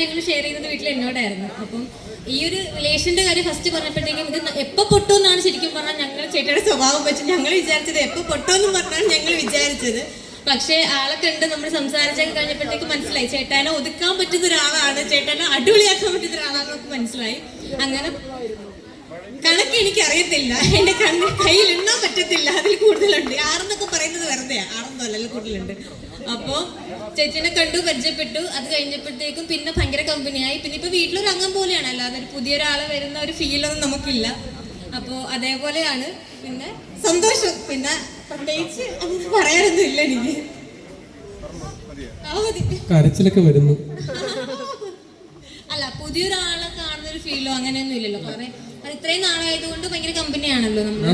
കാര്യങ്ങളും ഷെയർ ചെയ്യുന്നത് വീട്ടിൽ എന്നോടായിരുന്നു. അപ്പം ഈ ഒരു റിലേഷന്റെ കാര്യം ഫസ്റ്റ് പറഞ്ഞപ്പോഴത്തേക്കും ഇത് എപ്പോൾ പൊട്ടോ എന്നാണ് ശരിക്കും പറഞ്ഞാൽ ഞങ്ങൾ ചേട്ടയുടെ സ്വഭാവം വെച്ച് ഞങ്ങൾ വിചാരിച്ചത് എപ്പോൾ പൊട്ടു എന്ന് പറഞ്ഞാണ് ഞങ്ങൾ വിചാരിച്ചത്. പക്ഷേ ആളെ കണ്ട് നമ്മൾ സംസാരിച്ചൊക്കെ കഴിഞ്ഞപ്പോഴത്തേക്ക് മനസ്സിലായി. ചേട്ടാനെ ഒതുക്കാൻ പറ്റുന്ന ഒരാളാണ് ചേട്ടാനെ അടിപൊളിയാക്കാൻ പറ്റുന്ന ഒരാളാണെന്ന് നമുക്ക് മനസ്സിലായി. അങ്ങനെ കണക്ക് എനിക്ക് അറിയത്തില്ല എന്റെ കണ്ണ് കയ്യിൽ എണ്ണാൻ പറ്റത്തില്ല. അതിൽ കൂടുതലുണ്ട്. ആറെന്നൊക്കെ പറയുന്നത് വെറുതെയാ. ആറൊന്നും കൂടുതലുണ്ട്. അപ്പോ ചേച്ചിനെ കണ്ടു പരിചയപ്പെട്ടു. അത് കഴിഞ്ഞപ്പോഴത്തേക്കും പിന്നെ ഭയങ്കര കമ്പനിയായി. പിന്നെ ഇപ്പൊ വീട്ടിലൊരു അംഗം പോലെയാണ്. അല്ലാതെ ഒരു പുതിയൊരാൾ വരുന്ന ഒരു ഫീലൊന്നും നമുക്കില്ല. അപ്പോ അതേപോലെയാണ്. പിന്നെ സന്തോഷം. പിന്നെ പ്രത്യേകിച്ച് അതൊന്നും പറയാനൊന്നും ഇല്ല എനിക്ക് കരച്ചിലൊക്കെ വരുന്നു. അല്ല പുതിയൊരാളെ കാണുന്ന ഒരു ഫീലോ അങ്ങനെയൊന്നും ഇല്ലല്ലോ കുറെ അത് ഇത്രയും നാളായതുകൊണ്ട് ഭയങ്കര കമ്പനിയാണല്ലോ നമ്മൾ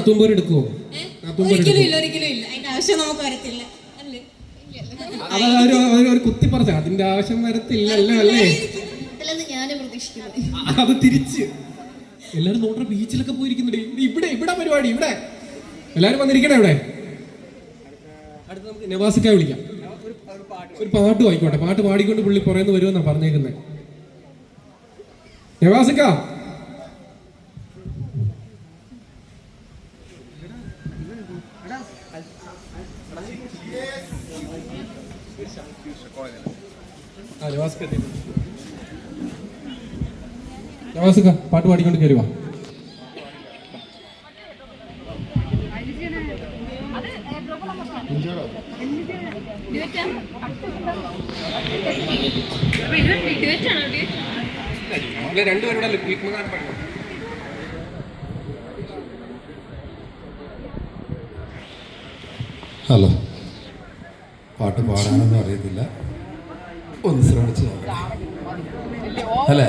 ഒരിക്കലും ഇല്ല ഒരിക്കലും ഇല്ല. അതിന്റെ ആവശ്യം നമുക്ക് വരത്തില്ല. അല്ലേ? അത് ഒരു ഒരു കുത്തിപ്പറച്ച അതിന്റെ ആവശ്യം വരത്തില്ലല്ലോ അല്ലേ? അത് തിരിച്ച്. എല്ലാരും നോട്ടർ ബീച്ചിലൊക്കെ പോയിരിക്കുന്നുണ്ട്. ഇവിടെ ഇവിടെ പരിപാടി ഇവിടെ. എല്ലാരും വന്നിരിക്കണേ ഇവിടെ. അടുത്ത് നമുക്ക് നവാസിക്ക വിളിക്കാം. ഒരു പാട്ട് ആയിക്കോട്ടെ പാട്ട് പാടിക്കൊണ്ട് പുള്ളി പുറയുന്ന വരുമെന്നാ പറഞ്ഞേക്കുന്നത്. നവാസിക്ക. പാട്ട് പാടിക്കൊണ്ട് കയറുക രണ്ടുപേരുടെ ഹലോ പാട്ട് പാടാനൊന്നും അറിയത്തില്ല. ഒന്ന് ശ്രമിച്ചു അല്ലേ?